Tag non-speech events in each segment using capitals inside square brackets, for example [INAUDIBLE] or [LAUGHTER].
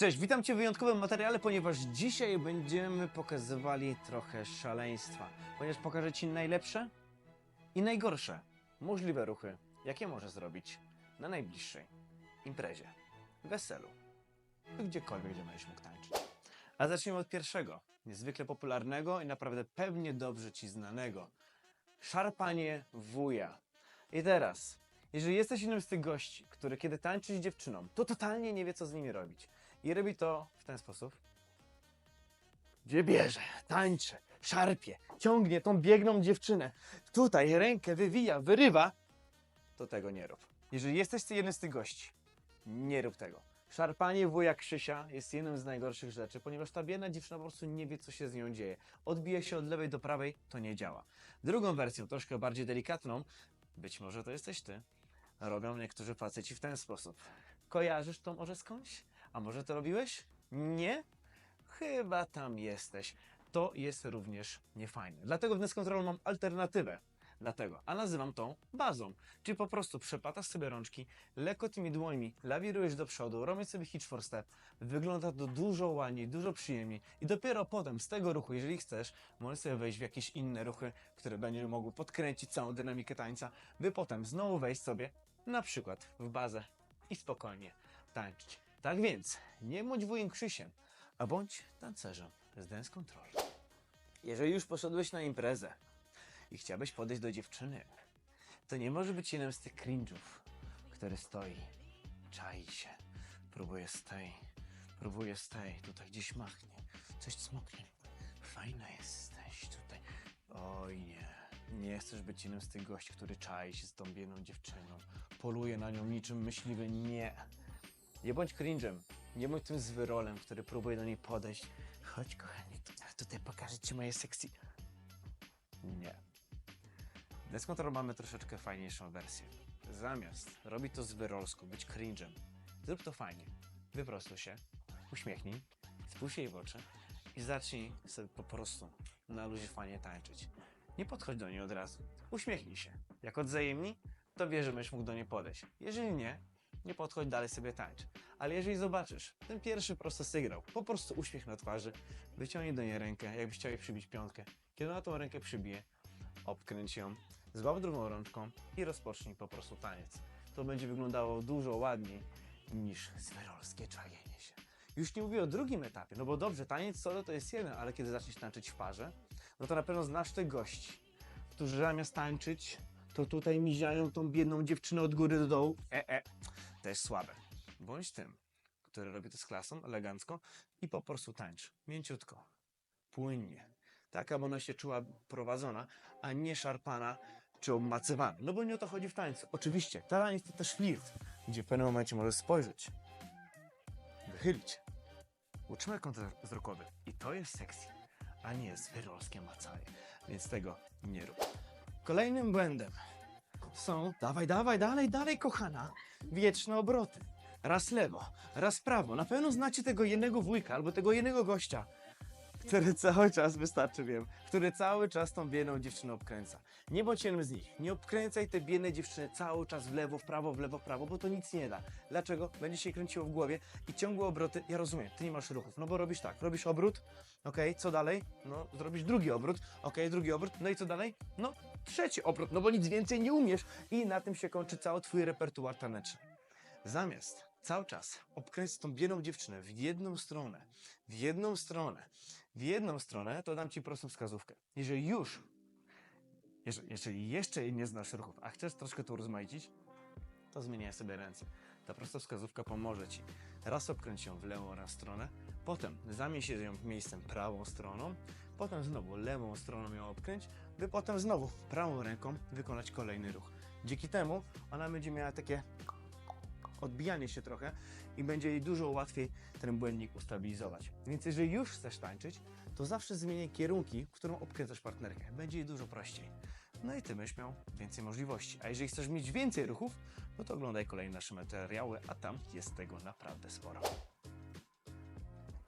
Cześć, witam Cię w wyjątkowym materiale, ponieważ dzisiaj będziemy pokazywali trochę szaleństwa. Ponieważ pokażę Ci najlepsze i najgorsze możliwe ruchy, jakie możesz zrobić na najbliższej imprezie, weselu, gdziekolwiek, gdzie będziesz mógł tańczyć. A zacznijmy od pierwszego, niezwykle popularnego i naprawdę pewnie dobrze Ci znanego. Szarpanie wuja. I teraz, jeżeli jesteś jednym z tych gości, który kiedy tańczy z dziewczyną, to totalnie nie wie, co z nimi robić. I robi to w ten sposób. Gdzie bierze, tańczy, szarpie, ciągnie tą biegną dziewczynę. Tutaj rękę wywija, wyrywa. To tego nie rób. Jeżeli jesteś jednym z tych gości, nie rób tego. Szarpanie wuja Krzysia jest jedną z najgorszych rzeczy, ponieważ ta biedna dziewczyna po prostu nie wie, co się z nią dzieje. Odbija się od lewej do prawej, to nie działa. Drugą wersją, troszkę bardziej delikatną, być może to jesteś ty, robią niektórzy faceci w ten sposób. Kojarzysz to może skądś? A może to robiłeś? Nie? Chyba tam jesteś. To jest również niefajne. Dlatego w Dnes Control mam alternatywę. Dlatego, a nazywam tą bazą. Czyli po prostu przepatasz sobie rączki, lekko tymi dłońmi lawirujesz do przodu, robisz sobie hitch for step. Wygląda to dużo ładniej, dużo przyjemniej. I dopiero potem z tego ruchu, jeżeli chcesz, możesz sobie wejść w jakieś inne ruchy, które będą mogły podkręcić całą dynamikę tańca, by potem znowu wejść sobie na przykład w bazę i spokojnie tańczyć. Tak więc, nie bądź wujem Krzysiem, a bądź tancerzem z Dance Control. Jeżeli już poszedłeś na imprezę i chciałbyś podejść do dziewczyny, to nie może być jednym z tych cringe'ów, który stoi, czai się, próbuje z tej, próbuje z tej, tutaj gdzieś machnie, coś smoknie. Fajna jesteś tutaj. Oj nie, nie chcesz być jednym z tych gości, który czai się z tą biedną dziewczyną, poluje na nią niczym myśliwy, nie. Nie bądź cringe'em, nie bądź tym zwyrolem, który próbuje do niej podejść. Chodź kochanie, tutaj, pokażę ci moje sexy. Nie. W Deskontrol mamy troszeczkę fajniejszą wersję. Zamiast robić to zwyrolsko, być cringe'em, zrób to fajnie. Wyprostuj się, uśmiechnij, spójrz jej w oczy i zacznij sobie po prostu na luzie fajnie tańczyć. Nie podchodź do niej od razu. Uśmiechnij się. Jak odzajemni, to wie, że będziesz mógł do niej podejść. Jeżeli nie, nie podchodź dalej sobie tańcz. Ale jeżeli zobaczysz ten pierwszy prosty sygnał, po prostu uśmiech na twarzy, wyciągnij do niej rękę, jakbyś chciał jej przybić piątkę. Kiedy na tą rękę przybije, obkręć ją, złap drugą rączką i rozpocznij po prostu taniec. To będzie wyglądało dużo ładniej niż zwyrolskie czajenie się. Już nie mówię o drugim etapie, no bo dobrze, taniec solo to jest jeden, ale kiedy zaczniesz tańczyć w parze, no to na pewno znasz tych gości, którzy zamiast tańczyć, to tutaj miziają tą biedną dziewczynę od góry do dołu. E, e, to jest słabe. Bądź tym, który robi to z klasą, elegancko i po prostu tańcz. Mięciutko, płynnie. Tak, aby ona się czuła prowadzona, a nie szarpana czy obmacywana. No bo nie o to chodzi w tańcu. Oczywiście, taniec to też flirt, gdzie w pewnym momencie możesz spojrzeć, wychylić, utrzymać kontakt wzrokowy. I to jest sexy, a nie zwyrolskie macanie. Więc tego nie rób. Kolejnym błędem są, dawaj, dawaj, dalej, dalej, kochana, wieczne obroty. Raz lewo, raz prawo. Na pewno znacie tego jednego wujka albo tego jednego gościa, który cały czas, wystarczy wiem, który cały czas tą biedną dziewczynę obkręca. Nie bądź jednym z nich. Nie obkręcaj tej biednej dziewczyny cały czas w lewo, w prawo, w lewo, w prawo, bo to nic nie da. Dlaczego? Będzie się kręciło w głowie i ciągłe obroty. Ja rozumiem, ty nie masz ruchów, no bo robisz tak, robisz obrót, okej, co dalej? No, zrobisz drugi obrót, okej, drugi obrót, no i co dalej? No, trzeci obrót, no bo nic więcej nie umiesz i na tym się kończy cały twój repertuar taneczny. Zamiast cały czas obkręcić tą biedną dziewczynę w jedną stronę, w jedną stronę, w jedną stronę, to dam ci prostą wskazówkę. Jeżeli już, jeżeli, jeszcze nie znasz ruchów, a chcesz troszkę to urozmaicić, to zmieniaj sobie ręce. Ta prosta wskazówka pomoże ci. Raz obkręć ją w lewą raz stronę, potem zamień ją miejscem prawą stroną, potem znowu lewą stroną ją obkręć, by potem znowu prawą ręką wykonać kolejny ruch. Dzięki temu ona będzie miała takie odbijanie się trochę i będzie jej dużo łatwiej ten błędnik ustabilizować. Więc jeżeli już chcesz tańczyć, to zawsze zmieniaj kierunki, w którą obkręcasz partnerkę. Będzie jej dużo prościej. No i ty będziesz miał więcej możliwości. A jeżeli chcesz mieć więcej ruchów, no to oglądaj kolejne nasze materiały, a tam jest tego naprawdę sporo.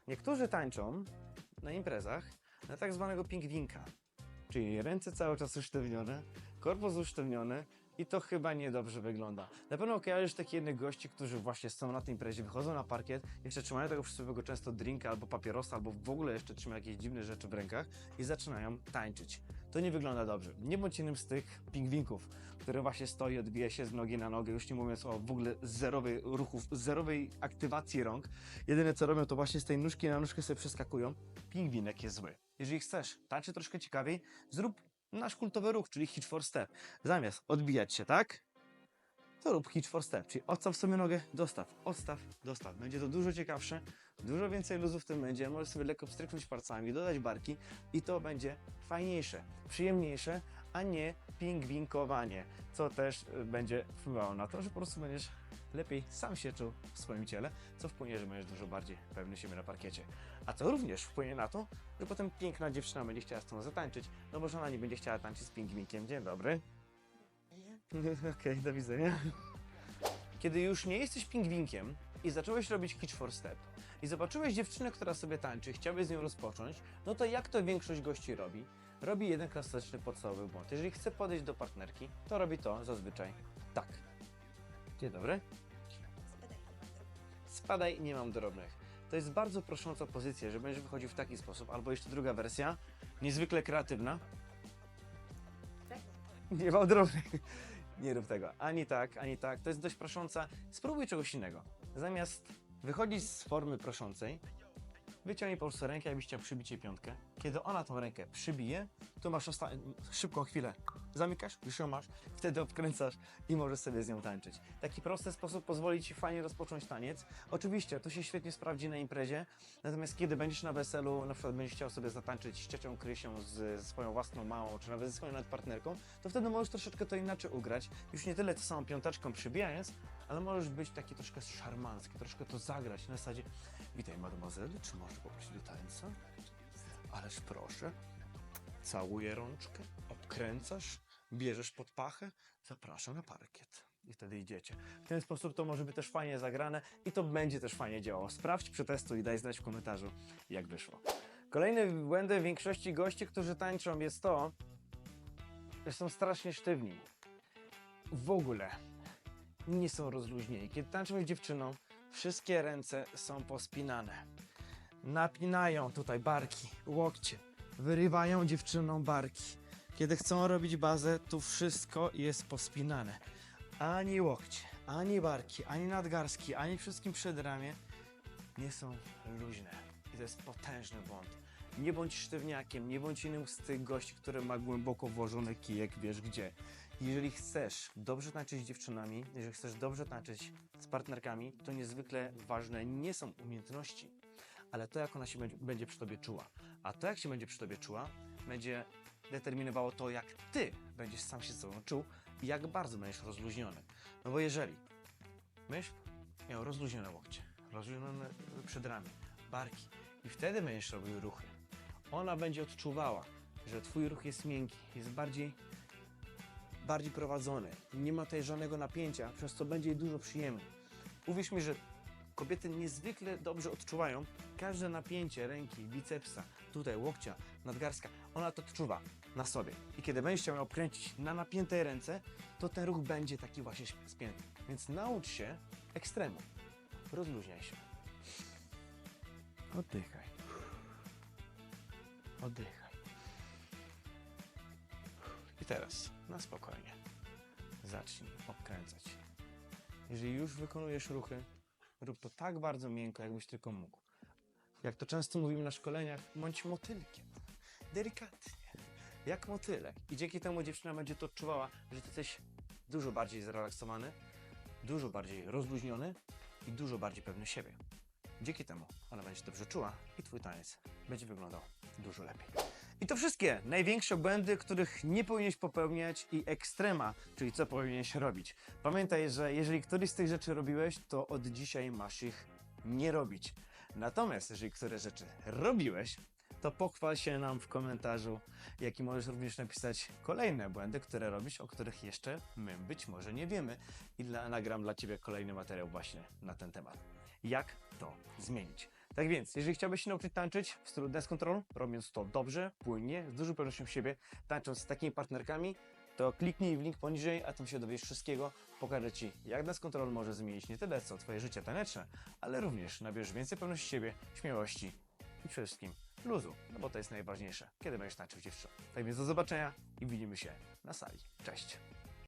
Niektórzy tańczą na imprezach na tak zwanego pingwinka, czyli ręce cały czas usztywnione, korpus usztywniony I to chyba niedobrze wygląda. Na pewno kojarzysz takich jednych gości, którzy właśnie są na tej imprezie, wychodzą na parkiet, jeszcze trzymają tego przy sobie często drinka albo papierosa, albo w ogóle jeszcze trzymają jakieś dziwne rzeczy w rękach i zaczynają tańczyć. To nie wygląda dobrze. Nie bądź jednym z tych pingwinków, który właśnie stoi, odbija się z nogi na nogę, już nie mówiąc o w ogóle zerowej ruchów, zerowej aktywacji rąk. Jedyne co robią, to właśnie z tej nóżki na nóżkę sobie przeskakują. Pingwinek jest zły. Jeżeli chcesz tańczyć troszkę ciekawiej, zrób nasz kultowy ruch, czyli hitch for step. Zamiast odbijać się tak, to rób hitch for step, czyli odstaw sobie nogę, dostaw, odstaw, dostaw. Będzie to dużo ciekawsze, dużo więcej luzu w tym będzie, możesz sobie lekko pstryknąć palcami, dodać barki i to będzie fajniejsze, przyjemniejsze, a nie pingwinkowanie, co też y, będzie wpływało na to, że po prostu będziesz lepiej sam się czuł w swoim ciele, co wpłynie, że będziesz dużo bardziej pewny siebie na parkiecie. A to również wpłynie na to, że potem piękna dziewczyna będzie chciała z tobą zatańczyć, no bo ona nie będzie chciała tańczyć z pingwinkiem. Dzień dobry. [LAUGHS] Okej, do widzenia. Kiedy już nie jesteś pingwinkiem i zacząłeś robić hitch for step i zobaczyłeś dziewczynę, która sobie tańczy, chciałbyś z nią rozpocząć, no to jak to większość gości robi? Robi jeden klasyczny podstawowy błąd. Jeżeli chce podejść do partnerki, to robi to zazwyczaj tak. Dzień dobry. Spadaj, nie mam drobnych. To jest bardzo prosząca pozycja, że będziesz wychodził w taki sposób. Albo jeszcze druga wersja, niezwykle kreatywna. Nie mam drobnych. Nie rób tego. Ani tak, ani tak. To jest dość prosząca. Spróbuj czegoś innego. Zamiast wychodzić z formy proszącej, wyciągnij po prostu rękę, jakbyś chciał przybić jej piątkę. Kiedy ona tą rękę przybije, to masz szybką chwilę. Zamykasz, już ją masz, wtedy odkręcasz i możesz sobie z nią tańczyć. Taki prosty sposób pozwoli Ci fajnie rozpocząć taniec. Oczywiście, to się świetnie sprawdzi na imprezie, natomiast kiedy będziesz na weselu, na przykład będziesz chciał sobie zatańczyć z ciocią Krysią, z, ze swoją własną małą, czy nawet ze swoją nawet partnerką, to wtedy możesz troszeczkę to inaczej ugrać. Już nie tyle to samą piąteczką przybijając, ale możesz być taki troszkę szarmancki, troszkę to zagrać na zasadzie Witaj mademoiselle, czy możesz poprosić do tańca? Ależ proszę. Całuję rączkę, obkręcasz, bierzesz pod pachę, zapraszam na parkiet. I wtedy idziecie. W ten sposób to może być też fajnie zagrane i to będzie też fajnie działało. Sprawdź, przetestuj i daj znać w komentarzu, jak wyszło. Kolejnym błędem większości gości, którzy tańczą, jest to, że są strasznie sztywni. W ogóle nie są rozluźnieni. Kiedy tańczą z dziewczyną, wszystkie ręce są pospinane. Napinają tutaj barki, łokcie, wyrywają dziewczynom barki. Kiedy chcą robić bazę, tu wszystko jest pospinane. Ani łokcie, ani barki, ani nadgarstki, ani wszystkim przedramię nie są luźne. I to jest potężny błąd. Nie bądź sztywniakiem, nie bądź innym z tych gości, który ma głęboko włożony kijek, wiesz gdzie. Jeżeli chcesz dobrze tańczyć z dziewczynami, jeżeli chcesz dobrze tańczyć z partnerkami, to niezwykle ważne nie są umiejętności, ale to, jak ona się będzie, przy tobie czuła. A to, jak się będzie przy tobie czuła, będzie determinowało to, jak ty będziesz sam się z sobą czuł i jak bardzo będziesz rozluźniony. No bo jeżeli będziesz miał rozluźnione łokcie, rozluźnione przedramię, barki i wtedy będziesz robił ruchy, ona będzie odczuwała, że twój ruch jest miękki, jest bardziej bardziej prowadzony. Nie ma tutaj żadnego napięcia, przez co będzie jej dużo przyjemniej. Uwierz mi, że kobiety niezwykle dobrze odczuwają każde napięcie ręki, bicepsa, tutaj łokcia, nadgarstka. Ona to odczuwa na sobie. I kiedy będziesz chciał ją obkręcić na napiętej ręce, to ten ruch będzie taki właśnie spięty. Więc naucz się ekstremu. Rozluźniaj się. Oddychaj. Oddychaj. I teraz na spokojnie zacznij obkręcać. Jeżeli już wykonujesz ruchy, rób to tak bardzo miękko, jakbyś tylko mógł. Jak to często mówimy na szkoleniach, bądź motylkiem. Delikatnie. Jak motylek. I dzięki temu dziewczyna będzie to odczuwała, że ty jesteś dużo bardziej zrelaksowany, dużo bardziej rozluźniony i dużo bardziej pewny siebie. Dzięki temu ona będzie dobrze czuła i twój taniec będzie wyglądał dużo lepiej. I to wszystkie największe błędy, których nie powinieneś popełniać i ekstrema, czyli co powinieneś robić. Pamiętaj, że jeżeli któryś z tych rzeczy robiłeś, to od dzisiaj masz ich nie robić. Natomiast jeżeli które rzeczy robiłeś, to pochwal się nam w komentarzu, jak i możesz również napisać kolejne błędy, które robisz, o których jeszcze my być może nie wiemy i dla, nagram dla Ciebie kolejny materiał właśnie na ten temat. Jak to zmienić? Tak więc, jeżeli chciałbyś się nauczyć tańczyć w stylu dance control, robiąc to dobrze, płynnie, z dużą pewnością siebie, tańcząc z takimi partnerkami, to kliknij w link poniżej, a tam się dowiesz wszystkiego. Pokażę Ci, jak Dance Control może zmienić nie tyle co Twoje życie taneczne, ale również nabierz więcej pewności siebie, śmiałości i przede wszystkim luzu, no bo to jest najważniejsze, kiedy będziesz tańczył dziewczyną. Tak więc do zobaczenia i widzimy się na sali. Cześć!